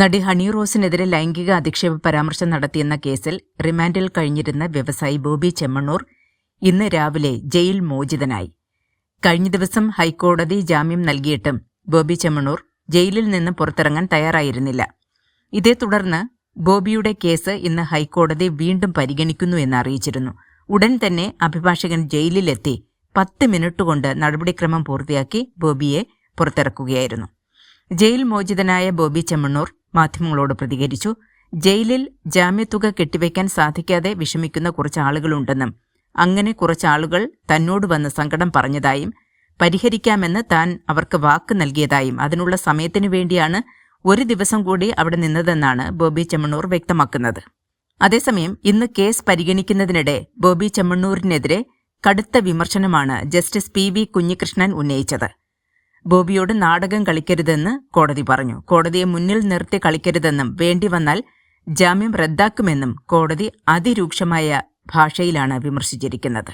നടി ഹണി റോസിനെതിരെ ലൈംഗിക അധിക്ഷേപ പരാമർശം നടത്തിയെന്ന കേസിൽ റിമാൻഡിൽ കഴിഞ്ഞിരുന്ന വ്യവസായി ബോബി ചെമ്മണ്ണൂർ ഇന്ന് രാവിലെ ജയിൽ മോചിതനായി. കഴിഞ്ഞ ദിവസം ഹൈക്കോടതി ജാമ്യം നൽകിയിട്ടും ബോബി ചെമ്മണ്ണൂർ ജയിലിൽ നിന്ന് പുറത്തിറങ്ങാൻ തയ്യാറായിരുന്നില്ല. ഇതേ തുടർന്ന് ബോബിയുടെ കേസ് ഇന്ന് ഹൈക്കോടതി വീണ്ടും പരിഗണിക്കുന്നു എന്ന് അറിയിച്ചിരുന്നു. ഉടൻ തന്നെ അഭിഭാഷകൻ ജയിലിലെത്തി പത്ത് മിനിറ്റ് കൊണ്ട് നടപടിക്രമം പൂർത്തിയാക്കി ബോബിയെ പുറത്തിറക്കുകയായിരുന്നു. ജയിൽ മോചിതനായ ബോബി ചെമ്മണ്ണൂർ മാധ്യമങ്ങളോട് പ്രതികരിച്ചു. ജയിലിൽ ജാമ്യത്തുക കെട്ടിവയ്ക്കാൻ സാധിക്കാതെ വിഷമിക്കുന്ന കുറച്ച് ആളുകളുണ്ടെന്നും അങ്ങനെ കുറച്ച് ആളുകൾ തന്നോട് വന്ന് സങ്കടം പറഞ്ഞതായും പരിഹരിക്കാമെന്ന് താൻ അവർക്ക് വാക്ക് നൽകിയതായും അതിനുള്ള സമയത്തിനു വേണ്ടിയാണ് ഒരു ദിവസം കൂടി അവിടെ നിന്നതെന്നാണ് ബോബി ചെമ്മണ്ണൂർ വ്യക്തമാക്കുന്നത്. അതേസമയം ഇന്ന് കേസ് പരിഗണിക്കുന്നതിനിടെ ബോബി ചെമ്മണ്ണൂരിനെതിരെ കടുത്ത വിമർശനമാണ് ജസ്റ്റിസ് പി വി കുഞ്ഞികൃഷ്ണൻ ഉന്നയിച്ചത്. ബോബിയോട് നാടകം കളിക്കരുതെന്ന് കോടതി പറഞ്ഞു. കോടതിയെ മുന്നിൽ നിർത്തി കളിക്കരുതെന്നും വേണ്ടി വന്നാൽ ജാമ്യം റദ്ദാക്കുമെന്നും കോടതി അതിരൂക്ഷമായ ഭാഷയിലാണ് വിമർശിച്ചിരിക്കുന്നത്.